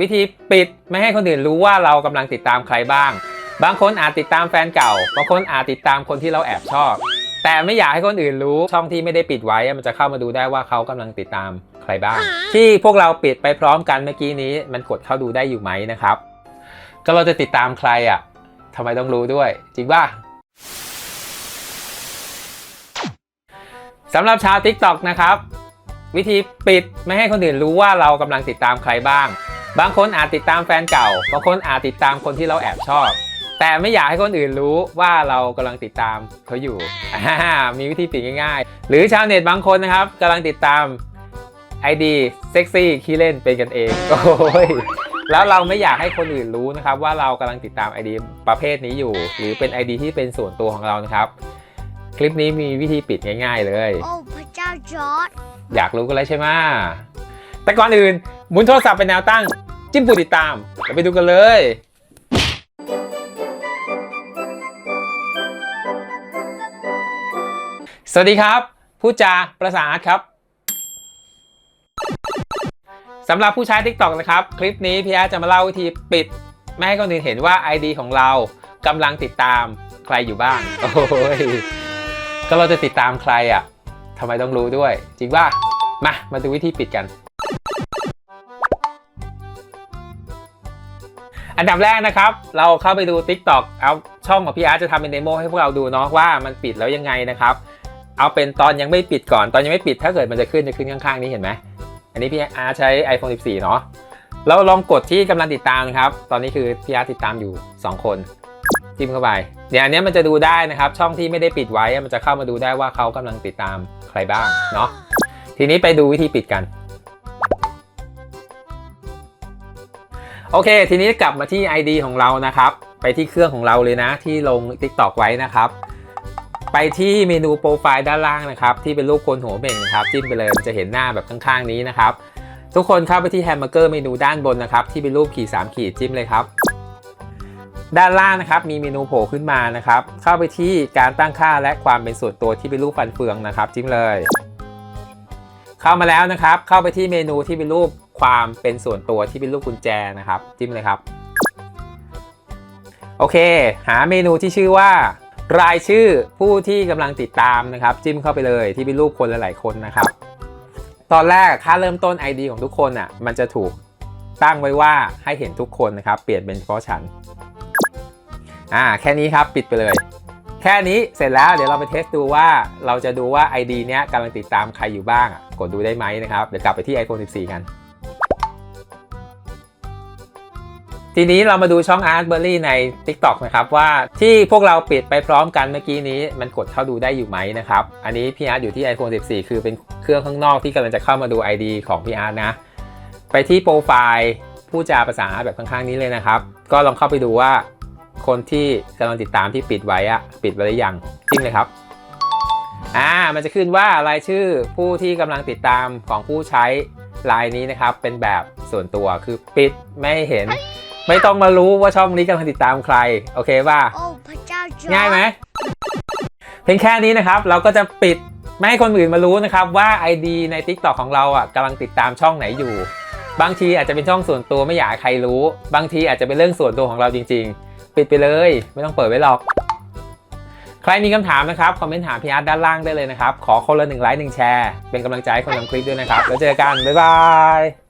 วิธีปิดไม่ให้คนอื่นรู้ว่าเรากำลังติดตามใครบ้าง บางคนอาจติดตามแฟนเก่า บางคนอาจติดตามคนที่เราแอบชอบ แต่ไม่อยากให้คนอื่นรู้ช่องที่ไม่ได้ปิดไว้มันจะเข้ามาดูได้ว่าเขากำลังติดตามใครบ้าง ที่พวกเราปิดไปพร้อมกันเมื่อกี้นี้ มันกดเข้าดูได้อยู่ไหมนะครับ ก็เราจะติดตามใครอะทำไมต้องรู้ด้วย จริงป่ะสำหรับชาว TikTok นะครับ วิธีปิดไม่ให้คนอื่นรู้ว่าเรากำลังติดตามใครบ้าง บางคนอาจติดตามแฟนเก่า บางคนอาจติดตามคนที่เราแอบชอบ แต่ไม่อยากให้คนอื่นรู้ว่าเรากำลังติดตามเขาอยู่อ่ามีวิธีปิดง่ายๆ หรือชาวเน็ตบางคนนะครับกำลังติดตาม ID เซ็กซี่ขี้เล่นเป็นกันเอง โอ้ยแล้วเราไม่อยากให้คนอื่นรู้นะครับว่าเรากำลังติดตาม ID ประเภทนี้อยู่ หรือเป็น ID ที่เป็นส่วนตัวของเรานะครับ คลิปนี้มีวิธีปิดง่าย ๆ เลย โอ้พระเจ้าจอร์ดอยากรู้กันแล้วใช่ไหมแต่ก่อนอื่น หมุนโทรศัพท์เป็นแนวตั้ง จิ้มปุ่มติดตามเดี๋ยวไปดูกันเลย สวัสดีครับผู้จาประสาทครับสำหรับผู้ใช้ TikTok นะครับ คลิปนี้พี่อาจะมาเล่าวิธีปิด ไม่ให้คนอื่นเห็นว่า ID ของเรากำลังติดตามใครอยู่บ้าง โอ้ย ก็เราจะติดตามใครอะทำไมต้องรู้ด้วย จริงป่ะ มา มาดูวิธีปิดกัน อันดับแรกนะครับ เราเข้าไปดู TikTok เอาช่องของพี่อาร์ตจะทำเป็นเดโมให้พวกเราดูเนาะว่ามันปิดแล้วยังไงนะครับ เอาเป็นตอนยังไม่ปิดก่อน ตอนยังไม่ปิดถ้าเกิดมันจะขึ้นจะขึ้นข้าง ๆ นี้เห็นไหมอันนี้พี่อาร์ตใช้ iPhone 14 เนาะเราลองกดที่กำลังติดตามครับ ตอนนี้คือพี่อาร์ตติดตามอยู่ 2 คนจิ้มเข้าไปเนี่ยอันนี้มันจะดูได้นะครับช่องที่ไม่ได้ปิดไว้มันจะเข้ามาดูได้ว่าเขากำลังติดตามใครบ้างเนาะทีนี้ไปดูวิธีปิดกัน โอเค ทีนี้กลับมาที่ ID ของเรานะครับ ไปที่เครื่องของเราเลยนะที่ลง TikTok ไว้นะครับ ไปที่เมนูโปรไฟล์ด้านล่างนะครับ ที่เป็นรูปคนหัวเบ่งนะครับจิ้มไปเลยจะเห็นหน้าแบบข้างๆนี้นะครับ ทุกคนเข้าไปที่แฮมเบอร์เกอร์เมนูด้านบนนะครับ ที่เป็นรูปขีด3ขีดจิ้มเลยครับ ด้านล่างนะครับมีเมนูโผล่ขึ้นมานะครับ เข้าไปที่การตั้งค่าและความเป็นส่วนตัวที่เป็นรูปฟันเฟืองนะครับ จิ้มเลย เข้ามาแล้วนะครับ เข้าไปที่เมนูที่เป็นรูป ความเป็นส่วนตัวที่เป็นรูปกุญแจนะครับ จิ้มเลยครับ โอเค หาเมนูที่ชื่อว่า รายชื่อผู้ที่กำลังติดตามนะครับ จิ้มเข้าไปเลยที่เป็นรูปคนหลายๆคนนะครับ ตอนแรกค่าเริ่มต้น ID ของทุกคนอะมันจะถูกตั้งไว้ว่าให้เห็นทุกคนนะครับ เปลี่ยนเป็นเฉพาะฉันอ่าแค่นี้ครับปิดไปเลย แค่นี้เสร็จแล้วเดี๋ยวเราไปเทสดูว่าเราจะดูว่า ID เนี้ยกำลังติดตามใครอยู่บ้าง กดดูได้ไหมนะครับ เดี๋ยวกลับไปที่ iPhone 14 กัน ทีนี้เรามาดูช่อง Artberry ใน TikTok นะครับว่าที่พวกเราปิดไปพร้อมกันเมื่อกี้นี้มันกดเข้าดูได้อยู่ไหมนะครับ อันนี้พี่อาร์ตอยู่ที่ iPhone 14 คือเป็นเครื่องข้างนอกที่กำลังจะเข้ามาดู ID ของพี่อาร์ตนะ ไปที่โปรไฟล์ผู้จาภาษาแบบข้างๆนี้เลยนะครับ ก็ลองเข้าไปดูว่า คนที่กำลังติดตามที่ปิดไว้อะปิดไว้หรือยังจิ้มเลยครับอ่ามันจะขึ้นว่ารายชื่อผู้ที่กำลังติดตามของผู้ใช้รายนี้นะครับ เป็นแบบส่วนตัวคือปิดไม่เห็น ไม่ต้องมารู้ว่าช่องนี้กำลังติดตามใคร โอเคป่ะ โอ้พระเจ้าจอร์ดง่ายไหมเพียงแค่นี้นะครับ เราก็จะปิดไม่ให้คนอื่นมารู้นะครับว่า ID ใน TikTok ของเราอะกำลังติดตามช่องไหนอยู่ บางทีอาจจะเป็นช่องส่วนตัวไม่อยากให้ใครรู้ บางทีอาจจะเป็นเรื่องส่วนตัวของเราจริง ๆ ปิดไปเลย ไม่ต้องเปิดไว้หรอก ใครมีคำถามนะครับคอมเมนต์ถามพี่อาร์ตด้านล่างได้เลยนะครับ ขอคนละหนึ่งไลค์หนึ่งแชร์เป็นกำลังใจให้คนทำคลิปด้วยนะครับ แล้วเจอกันบ๊ายบาย